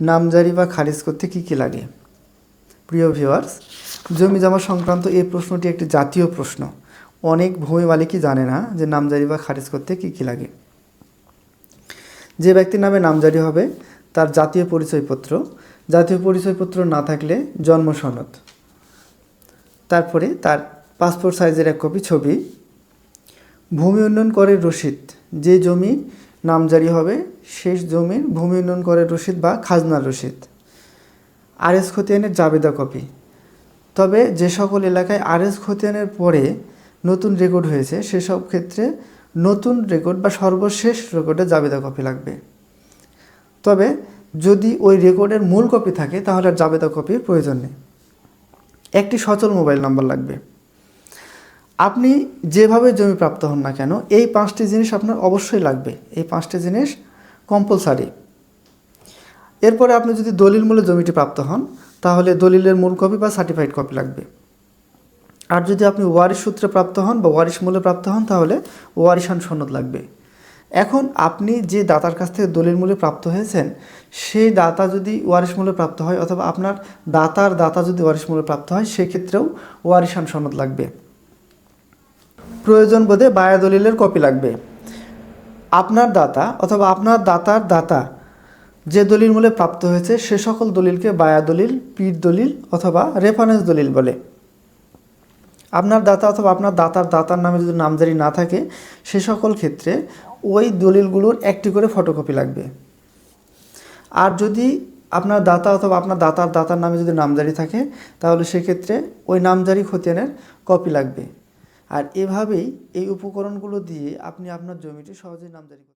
নামজারি বা খারিজ করতে কী কী লাগে? প্রিয় ভিউয়ার্স জমি জমা সংক্রান্ত এই প্রশ্নটি একটি জাতীয় প্রশ্ন। অনেক ভূমি মালিকই জানে না যে নামজারি বা খারিজ করতে কী কী লাগে। যে ব্যক্তির নামে নামজারি হবে, তার জাতীয় পরিচয়পত্র। জাতীয় পরিচয়পত্র না থাকলে জন্ম সনদ। তারপরে তার পাসপোর্ট সাইজের এক কপি ছবি। ভূমি উন্নয়ন করের রসিদ যে জমি নামজারি হবে, শেষ জমির ভূমি উন্নয়ন করের রসিদ বা খাজনার রসিদ আরএস খতিয়ানের জাবেদা কপি। তবে যে সকল এলাকায় আরএস খতিয়ানের পরে নতুন রেকর্ড হয়েছে সেসব ক্ষেত্রে নতুন রেকর্ড বা সর্বশেষ রেকর্ডের জাবেদা কপি লাগবে। তবে যদি ওই রেকর্ডের মূল কপি থাকে, তাহলে আর জাবেদা কপির প্রয়োজন নেই। একটি সচল মোবাইল নাম্বার লাগবে। আপনি যেভাবে জমি প্রাপ্ত হন না কেন, এই পাঁচটি জিনিস আপনার অবশ্যই লাগবে। এই পাঁচটি জিনিস কম্পালসারি এরপরে আপনি যদি দলিল মূলে জমিটি প্রাপ্ত হন, তাহলে দলিলের মূল কপি বা সার্টিফাইড কপি লাগবে। আর যদি আপনি ওয়ারিশ সূত্রে প্রাপ্ত হন বা ওয়ারিশ মূলে প্রাপ্ত হন, তাহলে ওয়ারিশান সনদ লাগবে। এখন আপনি যে দাতার কাছ থেকে দলিল মূলে প্রাপ্ত হয়েছেন, সেই দাতা যদি ওয়ারিশ মূলে প্রাপ্ত হয়, অথবা আপনার দাতার দাতা যদি ওয়ারিশ মূলে প্রাপ্ত হয়, সেক্ষেত্রেও ওয়ারিশান সনদ লাগবে। প্রয়োজন বোধে বায়া দলিলের কপি লাগবে। আপনার দাতা অথবা আপনার দাতার দাতা যে দলিল মূলে প্রাপ্ত হয়েছে, সে সকল দলিলকে বায়া দলিল, পীর দলিল অথবা রেফারেন্স দলিল বলে। আপনার দাতা অথবা আপনার দাতার দাতার নামে যদি নামজারি না থাকে, সে সকল ক্ষেত্রে ওই দলিলগুলোর একটি করে ফটোকপি লাগবে। আর যদি আপনার দাতা অথবা আপনার দাতার দাতার নামে যদি নামজারি থাকে, তাহলে সেক্ষেত্রে ওই নামজারি খতিয়ানের কপি লাগবে। আর এভাবেই এই উপকরণগুলো দিয়ে আপনি আপনার জমিটি সহজেই নামজারি